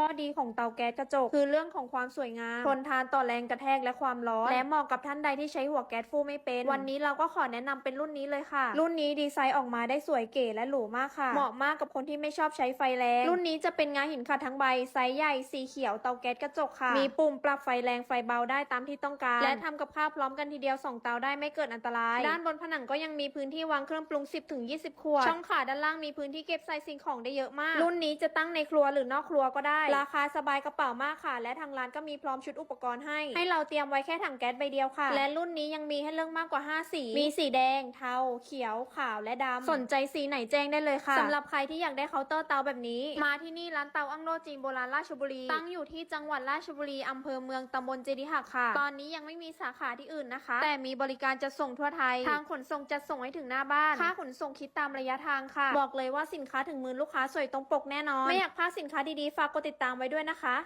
ข้อดีของเตาแก๊สกระจก คือเรื่องของความสวยงาม ทนทานต่อแรงกระแทกและความร้อน และเหมาะกับท่านใดที่ใช้หัวแก๊สฟูไม่เป็น วันนี้เราก็ขอแนะนำเป็นรุ่นนี้เลยค่ะ รุ่นนี้ดีไซน์ออกมาได้สวยเก๋และหรูมากค่ะ เหมาะมากกับคนที่ไม่ชอบใช้ไฟแรง รุ่นนี้จะเป็นงาหินขัดทั้งใบ ไซส์ใหญ่ สีเขียว เตาแก๊สกระจกค่ะ มีปุ่มปรับไฟแรงไฟเบาได้ตามที่ต้องการ และทำกับข้าวพร้อมกันทีเดียวสองเตาได้ไม่เกิดอันตราย ด้านบนผนังก็ยังมีพื้นที่วางเครื่องปรุง 10ถึง20 ขวด ช่องขาด้านล่างมีพื้นที่เก็บใส่สิ่งของได้เยอะมาก รุ่นนี้จะตั้งในครัวหรือนอกครัวก็ได้ราคาสบายกระเป๋ามากค่ะ และทางร้านก็มีพร้อมชุดอุปกรณ์ให้ ให้เราเตรียมไว้แค่ถังแก๊สใบเดียวค่ะ และรุ่นนี้ยังมีให้เลือกมากกว่า 5 สี มีสีแดง เทา เขียว ขาว และดำ สนใจสีไหนแจ้งได้เลยค่ะสำหรับใครที่อยากได้เคาน์เตอร์เตาแบบนี้ มาที่นี่ร้านเตาอังโลจีนโบราณราชบุรี ตั้งอยู่ที่จังหวัดราชบุรีอำเภอเมืองตำบลเจดีหักค่ะ ตอนนี้ยังไม่มีสาขาที่อื่นนะคะ แต่มีบริการจัดส่งทั่วไทย ทางขนส่งจัดส่งให้ถึงหน้าบ้าน ค่าขนส่งคิดตามระยะทางค่ะ บอกเลยว่าสินค้าถึงมือลูกค้าสวยตรงปกแน่นอน ไม่อยากพลาดสินค้าดีๆ ฝากกดติดตามไว้ด้วยนะคะ